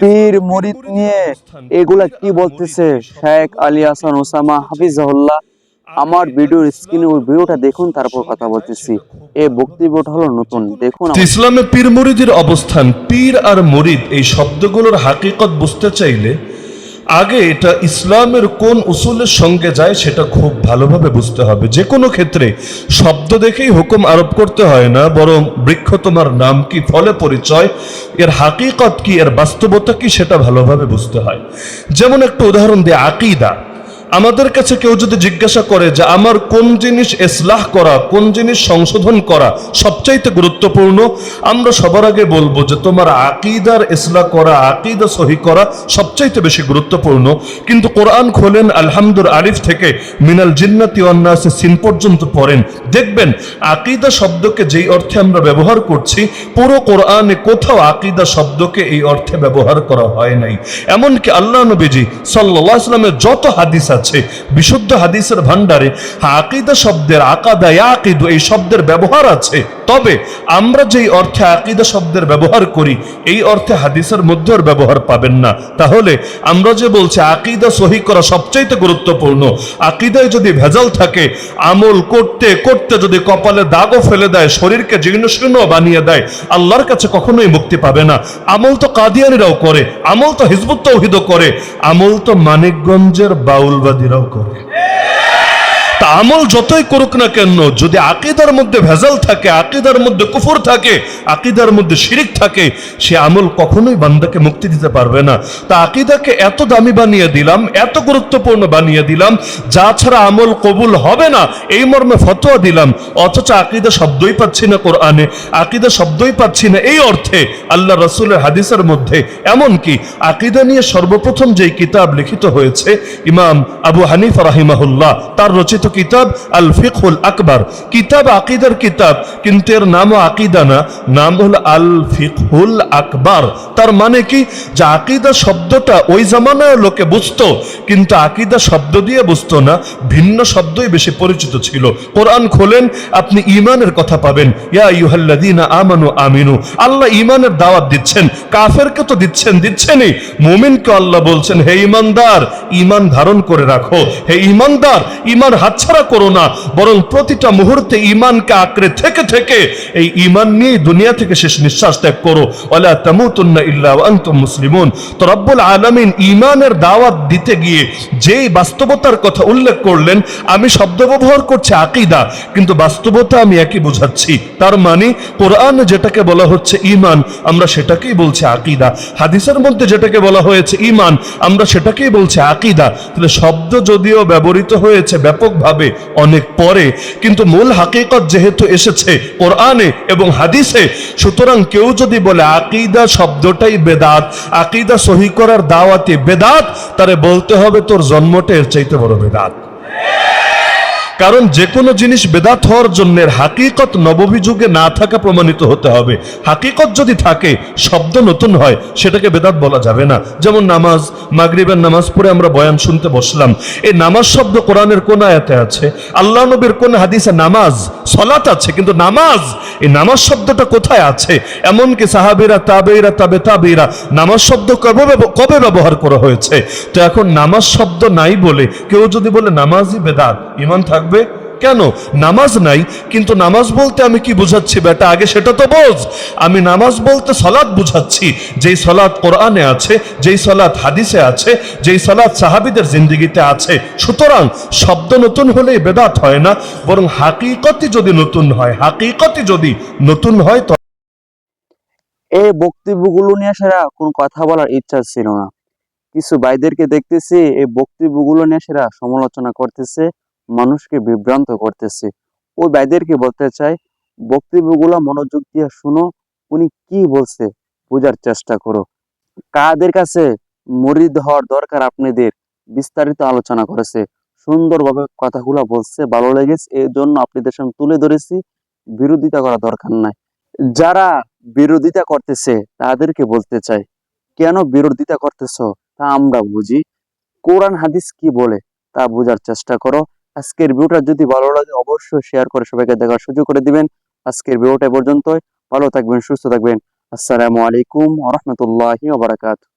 পীর মরিদ নিয়ে এগুলা কি বলতেছে? শেখ আলী হাসান ওসামা হাফিজাহুল্লাহ, আমার ভিডিওর স্ক্রিনে ওই ভিডিওটা দেখুন, তারপর কথা বলতেছি। এ বক্তব্যটা হলো নতুন। দেখুন ইসলামে পীর মুরিদের অবস্থান, পীর আর মরিদ এই শব্দগুলোর হাকিকত বুঝতে চাইলে আগে এটা ইসলামের কোন উসুলের সঙ্গে যায় সেটা খুব ভালোভাবে বুঝতে হবে। যে কোনো ক্ষেত্রে শব্দ দেখেই হুকুম আরোপ করতে হয় না, বরং বৃক্ষ তোমার নাম কি, ফলে পরিচয়, এর হাকিকত কি, এর বাস্তবতা কি সেটা ভালোভাবে বুঝতে হয়। যেমন একটা উদাহরণ দিয়ে আকিদা। আমাদের কাছে কেউ যদি জিজ্ঞাসা করে যে আমার কোন জিনিস ইসলাহ করা, কোন জিনিস সংশোধন করা সবচাইতে গুরুত্বপূর্ণ, আমরা সবার আগে বলব যে তোমার আকিদার ইসলাহ করা, আকিদা সহি করা সবচাইতে বেশি গুরুত্বপূর্ণ। কিন্তু কোরআন খোলেন আলহামদুর আলিফ থেকে মিনাল জিন্নাতি অন্যাসে সিন পর্যন্ত পড়েন। দেখবেন, আকিদা শব্দকে যেই অর্থে আমরা ব্যবহার করছি, পুরো কোরআনে কোথাও আকিদা শব্দকে এই অর্থে ব্যবহার করা হয় নাই। এমনকি আল্লাহ নবীজি সাল্লাহ ইসলামের যত হাদিস আছে। বিশুদ্ধ হাদিসের ভান্ডারে আকিদা শব্দের আকাদা আকিদু এই শব্দের ব্যবহার আছে। তবে আমরা যেই অর্থে আকিদা শব্দের ব্যবহার করি, এই অর্থে হাদিসের মধ্যে আর ব্যবহার পাবেন না। তাহলে আমরা যে বলছি আকিদা সহি করা সবচাইতে গুরুত্বপূর্ণ। আকিদায় যদি ভেজাল থাকে, আমল করতে করতে যদি কপালে দাগও ফেলে দেয়, শরীরকে জীর্ণ শীর্ণ বানিয়ে দেয়, আল্লাহর কাছে কখনোই মুক্তি পাবে না। আমল তো কাদিয়ানিরাও করে, আমল তো হিজবুত তৌহিদও করে, আমল তো মানিকগঞ্জের বাউলবাদীরাও করে। আমল যতই করুক না কেন, যদি আকিদার মধ্যে ভেজাল থাকে, আকিদার মধ্যে কুফর থাকে, আকিদার মধ্যে শিরিক থাকে, সে আমল কখনোই বান্দাকে মুক্তি দিতে পারবে না। তা আকিদাকে এত দামি বানিয়ে দিলাম, এত গুরুত্বপূর্ণ বানিয়ে দিলাম, যা ছাড়া আমল কবুল হবে না, এই মর্মে ফতোয়া দিলাম। অথচ আকিদা শব্দই পাচ্ছি না কোরআনে, আকিদা শব্দই পাচ্ছি না এই অর্থে। আল্লাহ রসুলের হাদিসের মধ্যে এমনকি আকিদা নিয়ে সর্বপ্রথম যেই কিতাব লিখিত হয়েছে, ইমাম আবু হানিফ রাহিমাহুল্লাহ, তার রচিত কিতাব আল ফিকুল আকবর। কিতাব আকিদার কিতাব, কিন্তু এর নাম আকিদা না, নাম হল আল ফিকুল আকবর। তার মানে কি? যে আকিদা শব্দটা ওই জামানায় লোকে বুঝতো কিন্তু আকিদা শব্দ দিয়ে বুঝতো না, ভিন্ন শব্দই বেশি পরিচিত ছিল। কোরআন খোলেন, আপনি ইমানের কথা পাবেন। ইয়া ইউহাল্লাদিনা আমানু আমিনু। আল্লাহ ইমানের দাওয়াত দিচ্ছেন, কাফেরকে তো দিচ্ছেন, দিচ্ছেনই। মুমিনকে আল্লাহ বলছেন, হে ইমানদার ইমান ধারণ করে রাখো। হে ইমানদার ইমান হাতছাড়া করো না, বরং প্রতিটা মুহূর্তে ইমানকে আঁকড়ে থেকে থেকে এই ইমান নিয়ে দুনিয়া থেকে শেষ নিঃশ্বাস ত্যাগ করো। ওয়ালা তামুতুন্না ইল্লা আনতুম মুসলিমুন। তো রব্বুল আলামিন ইমানের দাওয়াত দিতে গিয়ে যেই বাস্তবতার কথা উল্লেখ করলেন, আমি শব্দ ব্যবহার করছি আকিদা, কিন্তু বাস্তবতা আমি একই বোঝাচ্ছি। তার মানে কোরআন যেটাকে বলা হচ্ছে ইমান আমরা সেটাকেই বলছি আকিদা। হাদিসের মধ্যে যেটাকে বলা হয়েছে ইমান আমরা সেটাকেই বলছি আকিদা। তাহলে শব্দ যদিও ব্যবহৃত হয়েছে ব্যাপকভাবে অনেক পরে, কিন্তু মূল হাকিকত যেহেতু এসেছে কোরআনে এবং হাদিসে, সুতরাং কেউ যদি বলে আকিদা শব্দটাই বেদাত, আকিদা সহি করার দাওয়াতে বেদাত, তারে বলতে হবে তোর জন্মটা এর চাইতে বড় বেদাত। কারণ যে কোনো জিনিস বেদাত হওয়ার জন্য হাকিকত নববী যুগে না থাকা প্রমাণিত হতে হবে। হাকিকত যদি থাকে, শব্দ নতুন হয়, সেটাকে বেদাত বলা যাবে না। যেমন নামাজ, মাগরিবের নামাজ পড়ে আমরা বয়ান শুনতে বসলাম। এই নামাজ শব্দ কোরআনের কোন আয়াতে আছে? আল্লাহ নবীর কোন হাদিসে নামাজ সলাত আছে, কিন্তু নামাজ, এই নামাজ শব্দটা কোথায় আছে? এমনকি সাহাবিরা তাবেইরা তাবে তাবেইরা নামাজ শব্দ কবে কবে ব্যবহার করা হয়েছে? তো এখন নামাজ শব্দ নাই বলে কেউ যদি বলে নামাজই বেদাত ইমান থাকবে? কেন? নামাজ নাই, কিন্তু নামাজ বলতে আমি কি বুঝাচ্ছি? বেটা, আগে সেটা তো বোঝ। আমি নামাজ বলতে সলাৎ বুঝাচ্ছি। যেই সলাৎ কোরআনে আছে, যেই সলাৎ হাদিসে আছে, যেই সলাৎ সাহাবিদের জিন্দিগিতে আছে, সুতরাং শব্দ নতুন হলেই বেদাত হয় না, বরং হাকিকতি যদি নতুন হয় হাকিকতি যদি নতুন হয়, তো এই বক্তব্যগুলো নিয়ে সেরা কোনো কথা বলার ইচ্ছা ছিল না। কিছু ভাইদেরকে দেখতেছি এই বক্তব্যগুলো নিয়ে সেরা সমালোচনা করতেছে। মানুষকে বিভ্রান্ত করতেছে। ও ভাইদেরকে বলতে চাই বক্তব্যগুলো মনোযোগ দিয়ে শুনো, উনি কি বলছে বোঝার চেষ্টা করো। কাদের কাছে মরিদ হওয়ার দরকার আপনাদের? বিস্তারিত আলোচনা করেছে। সুন্দরভাবে কথাগুলো বলছে, ভালো লেগেছে এই জন্য আপনাদের সঙ্গে তুলে ধরেছি। বিরোধিতা করা দরকার নাই। যারা বিরোধিতা করতেছে, তাদেরকে বলতে চাই, কেন বিরোধিতা করতেছ? তা আমরা বুঝি। কোরআন হাদিস কি বলে? তা বোঝার চেষ্টা করো। আজকের ভিডিওটা যদি ভালো লাগে, অবশ্যই শেয়ার করে সবাইকে দেখার সুযোগ করে দিবেন। আজকের এ পর্যন্তই। ভালো থাকবেন, সুস্থ থাকবেন। আসসালামু আলাইকুম রহমতুল্লাহ বারাকাতুহু।